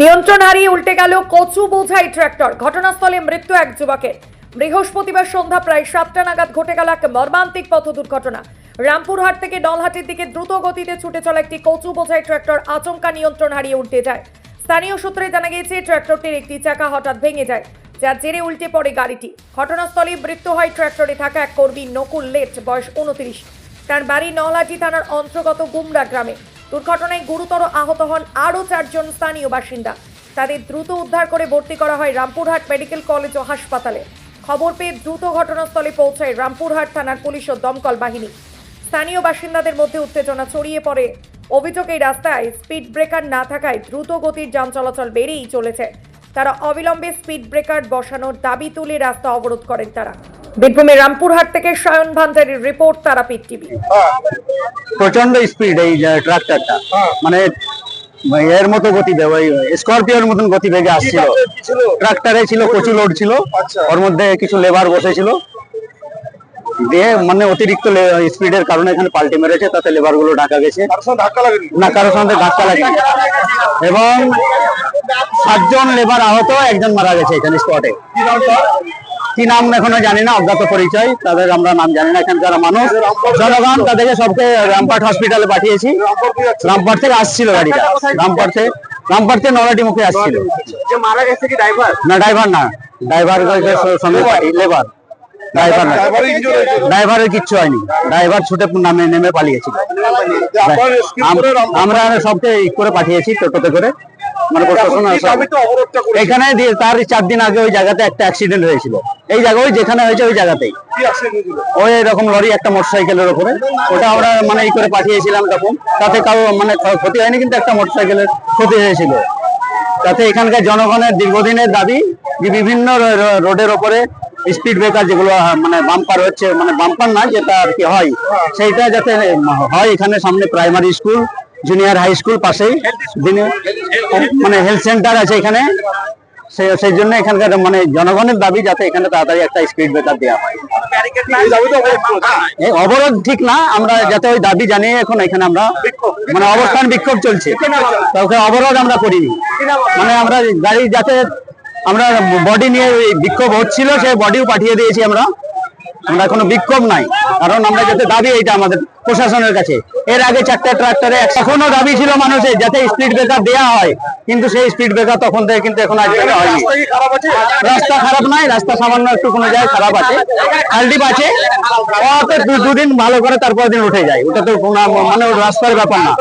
নিয়ন্ত্রণ হারিয়ে উল্টে গেল কচু বোঝাই ট্র্যাক্টর। ঘটনাস্থলে মৃত্যু এক যুবকের। বৃহস্পতিবার সন্ধ্যা প্রায় সাতটা নাগাদ ঘটে গেল এক মর্মান্তিক পথ দুর্ঘটনা। রামপুরহাট থেকে নলহাটির দিকে দ্রুত গতিতে ছুটে চলা একটি কচু বোঝাই ট্র্যাক্টর আচমকা নিয়ন্ত্রণ হারিয়ে উল্টে যায়। স্থানীয় সূত্রে জানা গিয়েছে, ট্র্যাক্টরটির একটি চাকা হঠাৎ ভেঙে যায়, যার জেরে উল্টে পড়ে গাড়িটি। ঘটনাস্থলে মৃত্যু হয় ট্র্যাক্টরে থাকা এক কর্মী নকুল লেট, বয়স উনত্রিশ তার বাড়ি নলহাটি থানার অন্তর্গত গুমরা গ্রামে। দুর্ঘটনায় গুরুতর আহত হন আরও চারজন স্থানীয় বাসিন্দা। তাদের দ্রুত উদ্ধার করে ভর্তি করা হয় রামপুরহাট মেডিকেল কলেজ ও হাসপাতালে। খবর পেয়ে দ্রুত ঘটনাস্থলে পৌঁছায় রামপুরহাট থানার পুলিশ ও দমকল বাহিনী। স্থানীয় বাসিন্দাদের মধ্যে উত্তেজনা ছড়িয়ে পড়ে। অভিযোগ এই রাস্তায় স্পিড ব্রেকার না থাকায় দ্রুত গতির যান চলাচল বেড়েই চলেছে। তারা অবিলম্বে স্পিড ব্রেকার বসানোর দাবি তুলে রাস্তা অবরোধ করেন তারা। বীরভূমের রামপুরহাট থেকে সায়ন ভান্ডারের রিপোর্ট তারাপীঠ টিভি। প্রচণ্ড স্পিড এই যে ট্রাক্টরটা মানে এর মতো গতি স্করপিওর মতন গতি বেগে আসছিল। ট্রাক্টরে ছিল। প্রচুর লোড ছিল। ওর মধ্যে কিছু লেবার বসেছিল। দিয়ে মানে অতিরিক্ত স্পিডের কারণে এখানে পাল্টি মেরেছে তাতে লেবারগুলো ঢাকা গেছে। না কারোর সঙ্গে ধাক্কা লাগেনি। এবং সাতজন লেবার আহত একজন মারা গেছে এখানে স্পটে কি নাম এখনও জানি না অজ্ঞাত পরিচয় তাদের আমরা নাম জানি না এখানকার মানুষ। জনগণ তাদেরকে সবকে রামপাট হসপিটালে পাঠিয়েছি। রামপাট থেকে আসছিল গাড়িটা। রামপাট থেকে রামপাট থেকে নলাটি মুখে আসছিল। না ড্রাইভার না। ড্রাইভার লেবার ড্রাইভার না। ড্রাইভারের কিচ্ছু হয়নি। ড্রাইভার ছুটে নামে নেমে পালিয়েছিল। আমরা সবকে ই করে পাঠিয়েছি টোটোতে করে। মানে প্রশাসন এখন তার চার দিন আগে ওই জায়গাতে একটা অ্যাক্সিডেন্ট হয়েছিল। এই জায়গা ওই যেখানে হয়েছে ওই জায়গাতেই? ওই এরকম লরি একটা মোটরসাইকেলের উপরে ওটা আমরা মানে ই করে পাঠিয়েছিলাম তখন। তাতে কারও মানে ক্ষতি হয়নি কিন্তু একটা মোটরসাইকেলের ক্ষতি হয়েছিল। তাতে এখানকার জনগণের দীর্ঘদিনের দাবি যে বিভিন্ন রোডের ওপরে স্পিড ব্রেকার যেগুলো মানে বাম্পার হচ্ছে মানে বাম্পার না যেটা আর কি হয় সেইটা যাতে হয় এখানে সামনে primary school junior high school পাশেই। দিনে- মানে হেলথ সেন্টার আছে এখানে। সেই জন্য এখানকার মানে জনগণের দাবি যাতে এখানে তাড়াতাড়ি একটা স্পিড ব্রেকার দেওয়া হয়। অবরোধ ঠিক না, আমরা যাতে ওই দাবি জানিয়ে এখন এখানে আমরা মানে অবস্থান বিক্ষোভ চলছে। ওকে অবরোধ আমরা করিনি। মানে আমরা গাড়ি যাতে আমরা বডি নিয়ে বিক্ষোভ হচ্ছিল সেই বডিও পাঠিয়ে দিয়েছি আমরা। আমরা কোনো বিক্ষোভ নাই। কারণ আমরা যাতে দাবি, এইটা আমাদের প্রশাসনের কাছে। এর আগে চারটা ট্রাক্টরে এখনও দাবি ছিল মানুষের যাতে স্পিড ব্রেকার দেওয়া হয়। কিন্তু সেই স্পিড ব্রেকার তখন থেকে কিন্তু এখন আগে রাস্তা খারাপ নয়, রাস্তা সামান্য একটু কোনো জায়গায় খারাপ আছে। খালডিপ আছে। দুদিন ভালো করে তারপর দিন উঠে যায়। ওটা তো মানে রাস্তার ব্যাপার না।